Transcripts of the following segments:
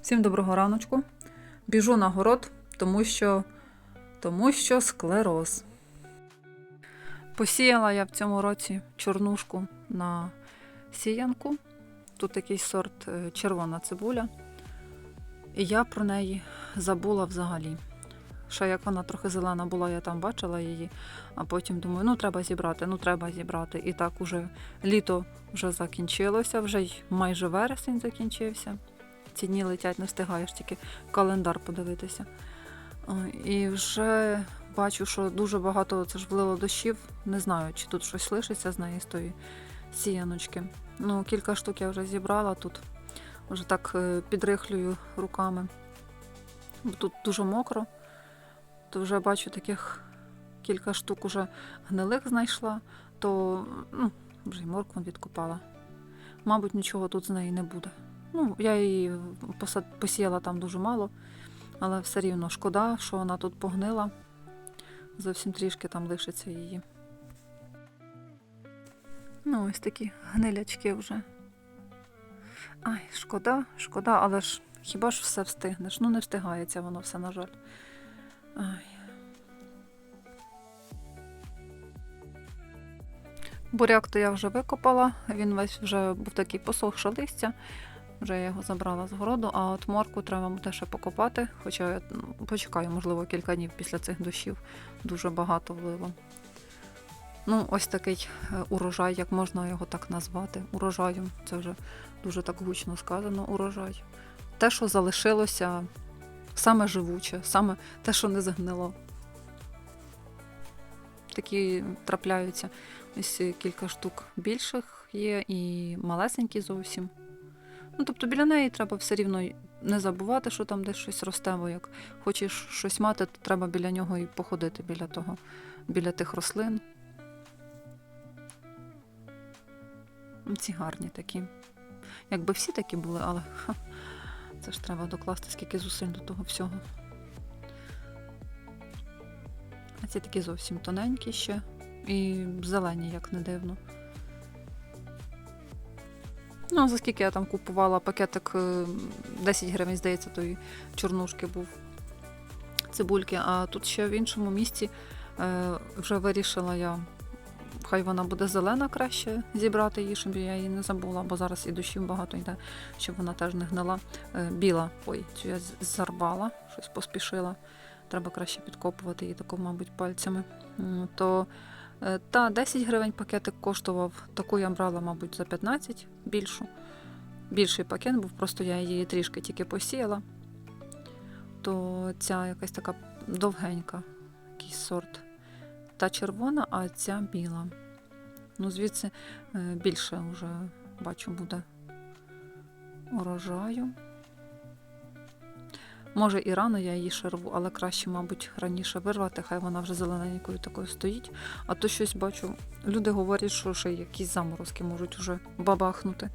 Всім доброго раночку. Біжу на город, тому що, тому що склероз. Посіяла я в цьому році чорнушку на сіянку. Тут якийсь сорт е, червона цибуля. І я про неї забула взагалі. Ще як вона трохи зелена була, я там бачила її, а потім думаю, ну треба зібрати, ну треба зібрати. І так уже літо вже закінчилося, вже й майже вересень закінчився. Ці дні летять, не встигаєш тільки календар подивитися. І вже бачу, що дуже багато це ж влило дощів. Не знаю, чи тут щось лишиться з неї з тої сіяночки. Ну, кілька штук я вже зібрала тут. Вже так е, підрихлюю руками. Тут дуже мокро. То вже бачу таких кілька штук уже гнилих знайшла, то ну, вже й моркву відкопала. Мабуть, нічого тут з неї не буде. Ну, я її посіяла там дуже мало, але все рівно шкода, що вона тут погнила. Зовсім трішки там лишиться її. Ну, ось такі гнилячки вже. Ай, шкода, шкода, але ж хіба ж все встигнеш? Ну, не встигається воно все, на жаль. Ай. Буряк то я вже викопала, він весь вже був такий посохше листя. Вже я його забрала з городу, а от морку треба буде ще покопати, хоча я ну, почекаю, можливо, кілька днів після цих дощів дуже багато влило. Ну, ось такий е, урожай, як можна його так назвати. Урожаєм. Це вже дуже так гучно сказано, урожай. Те, що залишилося саме живуче, саме те, що не згнило. Такі трапляються. Ось кілька штук більших є і малесенькі зовсім. Ну, тобто біля неї треба все рівно не забувати, що там десь щось росте, бо як хочеш щось мати, то треба біля нього і походити біля того, біля тих рослин. Ну, Ці гарні такі. Якби всі такі були, але ха, це ж треба докласти скільки зусиль до того всього. А ці такі зовсім тоненькі ще і зелені, як не дивно. Ну, за скільки я там купувала пакетик е, 10 гривень, здається, тої чорнушки був цибульки. А тут ще в іншому місці е, вже вирішила я, хай вона буде зелена краще зібрати її, щоб я її не забула, бо зараз і дощів багато йде, щоб вона теж не гнила. Е, біла, ой, цю я зарвала, щось поспішила. Треба краще підкопувати її тако, мабуть, пальцями. То Е, Та 10 гривень пакетик коштував. Таку я брала, мабуть, за 15 більшу. Більший пакет був, просто я її трішки тільки посіяла. То ця якась така довгенька, якийсь сорт. Та червона, а ця біла. Ну, звідси е, більше вже бачу буде урожаю. Може, і рано я її ще рву, але краще, мабуть, раніше вирвати, хай вона вже зелененькою такою стоїть. А то щось бачу, люди говорять, що ще якісь заморозки можуть уже бабахнути.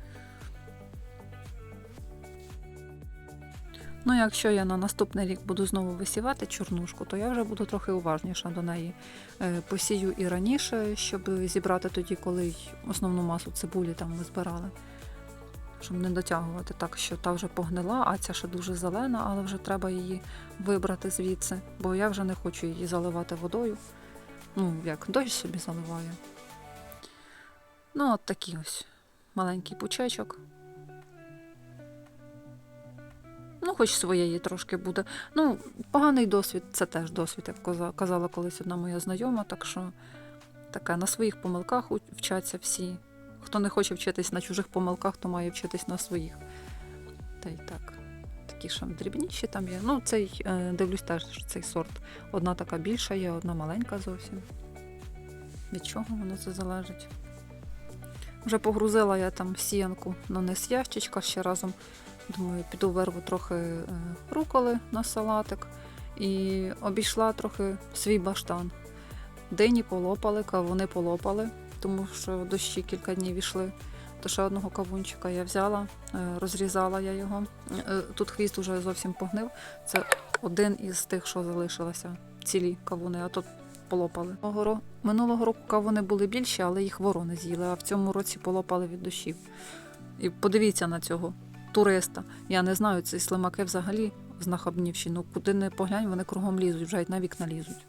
Ну, якщо я на наступний рік буду знову висівати чорнушку, то я вже буду трохи уважніша до неї. Е, Посію і раніше, щоб зібрати тоді, коли основну масу цибулі там ми збирали. Щоб не дотягувати так, що та вже погнила, а ця ще дуже зелена, але вже треба її вибрати звідси, бо я вже не хочу її заливати водою. Ну, як дощ собі заливаю. Ну, от такий ось маленький пучечок. Ну, хоч своєї трошки буде. Ну, поганий досвід це теж досвід, як казала колись одна моя знайома, так що таке на своїх помилках вчаться всі. Хто не хоче вчитись на чужих помилках, то має вчитись на своїх. Та й так. Такі ще дрібніші там є. Ну, цей, е, дивлюсь теж, цей сорт. Одна така більша є, одна маленька зовсім. Від чого воно це залежить? Вже погрузила я там сіянку на низ ящичка ще разом. Думаю, піду вирву трохи е, руколи на салатик і обійшла трохи свій баштан. Дині полопали, кавуни полопали, тому що дощі кілька днів ішли. То ще одного кавунчика я взяла, е, розрізала я його. Е, Тут хвіст уже зовсім погнив. Це один із тих, що залишилося, цілі кавуни, а тут полопали. Минулого року кавуни були більші, але їх ворони з'їли, а в цьому році полопали від дощів. І подивіться на цього туриста. Я не знаю, ці слимаки взагалі знахабнівші. Ну куди не поглянь, вони кругом лізуть, вже й на вікна лізуть.